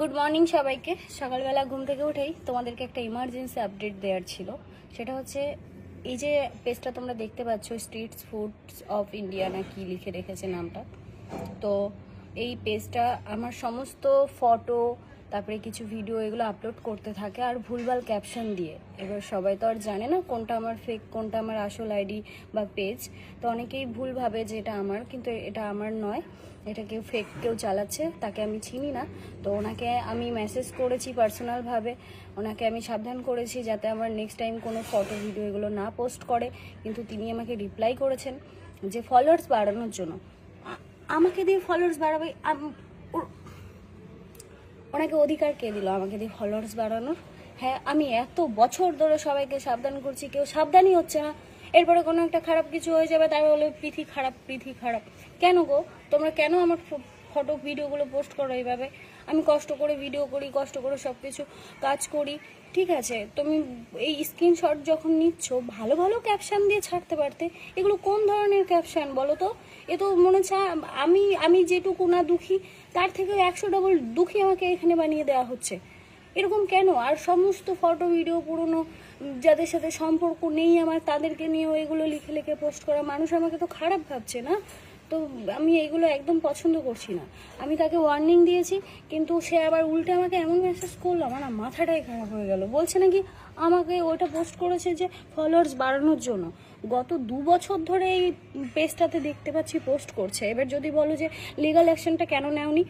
Good morning সবাইকে। সকালবেলা ঘুম থেকে উঠেই তোমাদেরকে একটা ইমার্জেন্সি আপডেট দেওয়ার ছিল। সেটা হচ্ছে, এই যে পেজটা তোমরা দেখতে পাচ্ছ স্ট্রিটস ফুডস অফ ইন্ডিয়া না কি লিখে রেখেছে নামটা। তো এই পেজটা আমার সমস্ত ফটো তারপরে কিছু ভিডিও এগুলো আপলোড করতে থাকে আর ভুলভাল ক্যাপশন দিয়ে। এবার সবাই তো আর জানে না কোনটা আমার ফেক কোনটা আমার আসল আইডি বা পেজ তো অনেকেই ভুল ভাবে যে এটা আমার, কিন্তু এটা আমার নয়। এটা কেউ ফেক কেউ চালাচ্ছে, তাকে আমি চিনি না। তো ওনাকে আমি মেসেজ করেছি পার্সোনালভাবে ওনাকে আমি সাবধান করেছি যাতে আমার নেক্সট টাইম কোনো ফটো ভিডিও এগুলো না পোস্ট করে। কিন্তু তিনি আমাকে রিপ্লাই করেছেন যে ফলোয়ার্স বাড়ানোর জন্য। আমাকে দিয়ে ফলোয়ার্স বাড়াবে ওনাকে অধিকার কে দিল? আমাকে দিয়ে ফলোয়ার্স বাড়ানোর? হ্যাঁ আমি এত বছর ধরে সবাইকে সাবধান করছি, কেউ সাবধানই হচ্ছে না। এরপরে কোনো একটা খারাপ কিছু হয়ে যাবে, তাই বলে পৃথি খারাপ পৃথি খারাপ। কেন গো? তোমরা কেন আমার ফটো ভিডিওগুলো পোস্ট করো এইভাবে? আমি কষ্ট করে ভিডিও করি, কষ্ট করে সব কিছু কাজ করি, ঠিক আছে? তুমি এই স্ক্রিনশট যখন নিচ্ছ, ভালো ভালো ক্যাপশন দিয়ে ছাড়তে পারতে। এগুলো কোন ধরনের ক্যাপশন বলো তো? এ তো মনে হচ্ছে আমি আমি যেটুকু না দুঃখী, তার থেকে একশো ডবল দুঃখী আমাকে এখানে বানিয়ে দেওয়া হচ্ছে। এরকম কেন? আর সমস্ত ফটো ভিডিও পুরনো যাদের সাথে সম্পর্ক নেই আমার, তাদেরকে নিয়েও এগুলো লিখে লিখে পোস্ট করা, মানুষ আমাকে তো খারাপ ভাবছে না? তো আমি এগুলো একদম পছন্দ করছি না। আমি তাকে ওয়ার্নিং দিয়েছি, কিন্তু সে আবার উল্টে আমাকে এমন মেসেজ করল, আমার না মাথাটাই খারাপ হয়ে গেল। বলছে নাকি আমাকে ওটা পোস্ট করেছে যে ফলোয়ার্স বাড়ানোর জন্য। গত দু বছর ধরে এই পেজটাতে দেখতে পাচ্ছি পোস্ট করছে। এবার যদি বলো যে লিগাল অ্যাকশনটা কেন নেওনি?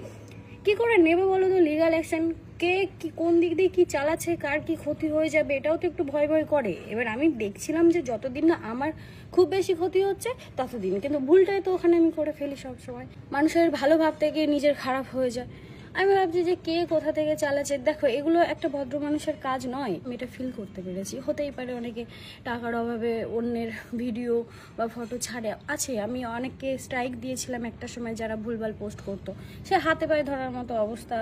কি করে নেবে বলো তো? লিগাল অ্যাকশন কে, কি, কোন দিক দিয়ে কি চালাচ্ছে, কার কি ক্ষতি হয়ে যাবে, এটাও তো একটু ভয় ভয় করে। এবার আমি দেখছিলাম যে যতদিন না আমার খুব বেশি ক্ষতি হচ্ছে, ততদিন। কিন্তু ভুলটাই তো ওখানে আমি করে ফেলি সবসময়। মানুষের ভালো ভাবতে গিয়ে নিজের খারাপ হয়ে যায়। আমি ভাবছি যে কে কোথা থেকে চালাচ্ছে। দেখো, এগুলো একটা ভদ্র মানুষের কাজ নয়। আমি এটা ফিল করতে পেরেছি। হতেই পারে অনেকে টাকার অভাবে অন্যের ভিডিও বা ফটো ছাড়ে। আছে, আমি অনেককে স্ট্রাইক দিয়েছিলাম একটা সময় যারা ভুলভাল পোস্ট করতো। সে হাতে পায়ে ধরার মতো অবস্থা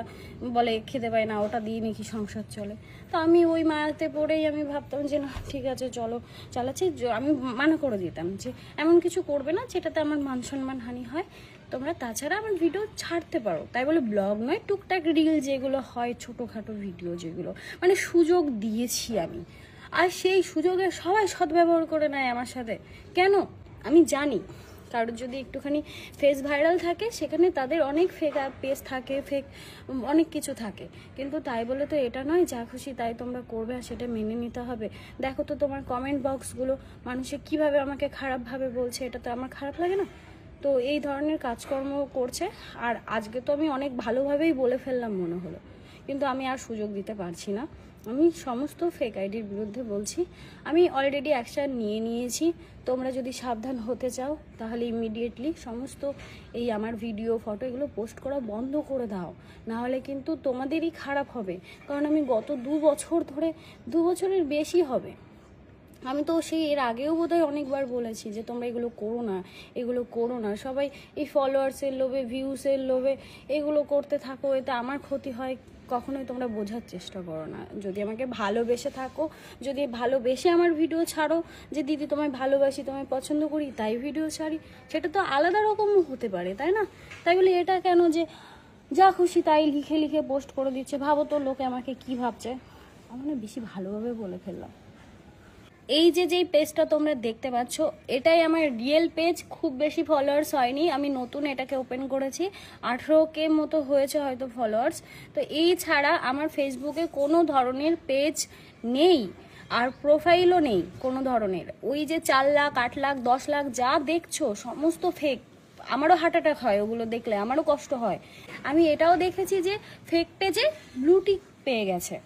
বলে, খেতে পায় না, ওটা দিয়ে নাকি সংসার চলে। তো আমি ওই মায়াতে পড়েই আমি ভাবতাম যে, না, ঠিক আছে, চলো, চালাচ্ছি। আমি মানা করে দিতাম যে, এমন কিছু করবে না যেটাতে আমার মান সম্মান হানি হয়। তোমরা তাছাড়া আমার ভিডিও ছাড়তে পারো। তাই বলে, ব্লগ নয় টুকটাক রিল যেগুলো হয়, ছোটোখাটো ভিডিও যেগুলো মানে সুযোগ দিয়েছি আমি। আর সেই সুযোগে সবাই সদ্ব্যবহার করে নেয় আমার সাথে। কেন? আমি জানি। কারোর যদি একটুখানি ফেস ভাইরাল থাকে, সেখানে তাদের অনেক ফেক পেজ থাকে ফেক অনেক কিছু থাকে। কিন্তু তাই বলে তো এটা নয়, যা খুশি তাই তোমরা করবে আর সেটা মেনে নিতে হবে। দেখো তো তোমার কমেন্ট বক্সগুলো মানুষে কীভাবে আমাকে খারাপভাবে বলছে, এটা তো আমার খারাপ লাগে না? তো এই ধরনের কাজকর্ম করছে। আর আজকে তো আমি অনেক ভালোভাবেই বলে ফেললাম মনে হলো। কিন্তু আমি আর সুযোগ দিতে পারছি না। আমি সমস্ত ফেক আইডির বিরুদ্ধে বলছি। আমি অলরেডি অ্যাকশান নিয়ে নিয়েছি। তোমরা যদি সাবধান হতে চাও, তাহলে ইমিডিয়েটলি সমস্ত এই আমার ভিডিও ফটো এগুলো পোস্ট করা বন্ধ করে দাও। না হলে কিন্তু তোমাদেরই খারাপ হবে। কারণ আমি গত দু বছর ধরে, দু বছরের বেশি হবে। আমি তো সেই এর আগেও বোধহয় অনেকবার বলেছি যে তোমরা এগুলো করো না, এগুলো করো না। সবাই এই ফলোয়ার্সের লোভে ভিউসের লোভে এগুলো করতে থাকো, এতে আমার ক্ষতি হয়, কখনোই তোমরা বোঝার চেষ্টা করো না। যদি আমাকে ভালোবেসে থাকো, যদি ভালোবেসে আমার ভিডিও ছাড়ো, যে দিদি তোমায় ভালোবাসি, তোমায় পছন্দ করি, তাই ভিডিও ছাড়ি, সেটা তো আলাদা রকমও হতে পারে, তাই না? তাই বলে এটা কেন যে যা খুশি তাই লিখে লিখে পোস্ট করে দিচ্ছে, ভাবো তো লোকে আমাকে কি ভাবছে। আমি বেশি ভালোভাবে বলে ফেললাম। এই যে যেই পেজটা তোমরা দেখতে পাচ্ছ, এটাই আমার রিয়েল পেজ খুব বেশি ফলোয়ার্স হয়নি। আমি নতুন এটাকে ওপেন করেছি। আঠেরো কে মতো হয়েছে হয়তো ফলোয়ার্স তো এই ছাড়া আমার ফেসবুকে কোনো ধরনের পেজ নেই, আর প্রোফাইলও নেই কোনো ধরনের। ওই যে চার লাখ, আট লাখ, দশ লাখ যা দেখছ, সমস্ত ফেক আমারও হার্ট অ্যাটাক হয় ওগুলো দেখলে, আমারও কষ্ট হয়। আমি এটাও দেখেছি যে ফেক পেজে ব্লু টিক পেয়ে গেছে।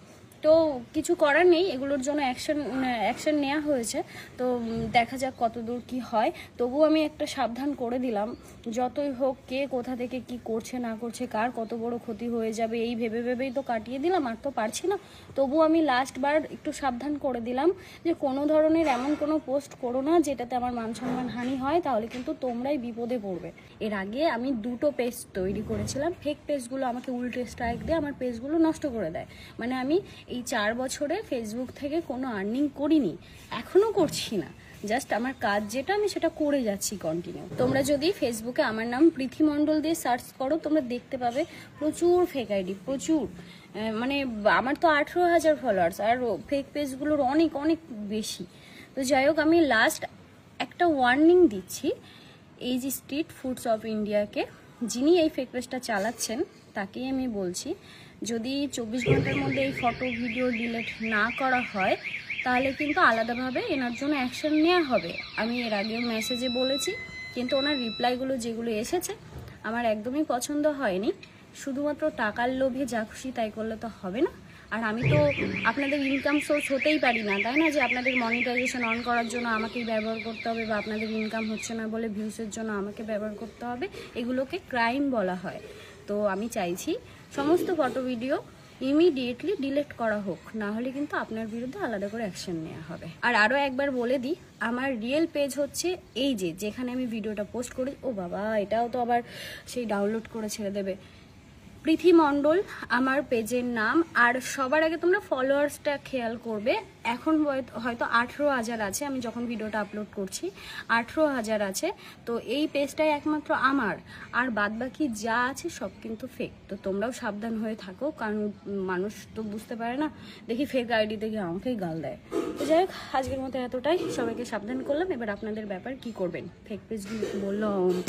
তো কিছু করার নেই, এগুলোর জন্য অ্যাকশন অ্যাকশন নেওয়া হয়েছে। তো দেখা যাক কতদূর কি হয়। তবু আমি একটা সাবধান করে দিলাম। যতই হোক কে কোথা থেকে কি করছে, না করছে, কার কত বড় ক্ষতি হয়ে যাবে, এই ভেবে ভেবেই তো কাটিয়ে দিলাম, আর তো পারছি না। তবু আমি লাস্টবার একটু সাবধান করে দিলাম যে, কোনো ধরনের এমন কোনো পোস্ট করো না যেটাতে আমার মান সম্মান হানি হয়, তাহলে কিন্তু তোমরাই বিপদে পড়বে। এর আগে আমি দুটো পেজ তৈরি করেছিলাম। ফেক পেজগুলো আমাকে উল্টে স্ট্রাইক দিয়ে আমার পেজগুলো নষ্ট করে দেয়। মানে আমি এই চার বছরে ফেসবুক থেকে কোনো আর্নিং করিনি এখনও করছি না। জাস্ট আমার কাজ যেটা, আমি সেটা করে যাচ্ছি কন্টিনিউ তোমরা যদি ফেসবুকে আমার নাম পৃথি মণ্ডল দিয়ে সার্চ করো, তোমরা দেখতে পাবে প্রচুর ফেক আইডি প্রচুর। মানে আমার তো আঠেরো হাজার ফলোয়ার্স আর ফেক পেজগুলোর অনেক অনেক বেশি। তো যাই হোক, আমি লাস্ট একটা ওয়ার্নিং দিচ্ছি, এই যে স্ট্রিট ফুডস অফ ইন্ডিয়াকে যিনি এই ফেক পেজটা চালাচ্ছেন তাকেই আমি বলছি, যদি চব্বিশ ঘণ্টার মধ্যে এই ফটো ভিডিও ডিলিট না করা হয়, তাহলে কিন্তু আলাদাভাবে এনার জন্য অ্যাকশন নেওয়া হবে। আমি এর আগেও মেসেজে বলেছি, কিন্তু ওনার রিপ্লাইগুলো যেগুলো এসেছে, আমার একদমই পছন্দ হয়নি। শুধুমাত্র টাকার লোভে যা খুশি তাই করলে তো হবে না। আর আমি তো আপনাদের ইনকাম সোর্স হতেই পারি না, তাই না? যে আপনাদের মনিটাইজেশন অন করার জন্য আমাকেই ব্যবহার করতে হবে বা আপনাদের ইনকাম হচ্ছে না বলে ভিউসের জন্য আমাকে ব্যবহার করতে হবে, এগুলোকে ক্রাইম বলা হয়। তো আমি চাইছি সমস্ত ফটো ভিডিও ইমিডিয়েটলি ডিলেট করা হোক, না হলে কিন্তু আপনার বিরুদ্ধে আলাদা করে অ্যাকশন নেওয়া হবে। আর আরও একবার বলে দিই, আমার রিয়েল পেজ হচ্ছে এই যে, যেখানে আমি ভিডিওটা পোস্ট করি। ও বাবা, এটাও তো আবার সেই ডাউনলোড করে ছেড়ে দেবে। পৃথি মণ্ডল আমার পেজের নাম। আর সবার আগে তোমরা ফলোয়ার্সটা খেয়াল করবে, এখন হয়তো- আঠেরো হাজার আছে, আমি যখন ভিডিওটা আপলোড করছি, আঠেরো হাজার আছে। তো এই পেজটাই একমাত্র আমার। আর বাদবাকি যা আছে সব কিন্তু ফেক তো তোমরাও সাবধান হয়ে থাকো, কারণ মানুষ তো বুঝতে পারে না, দেখি ফেক আইডি থেকে আমাকেই গাল দেয়। তো যাই হোক, আজকের মতো এতটাই। সবাইকে সাবধান করলাম। এবার আপনাদের ব্যাপার কি করবেন? ফেক পেজগুলো বললাম?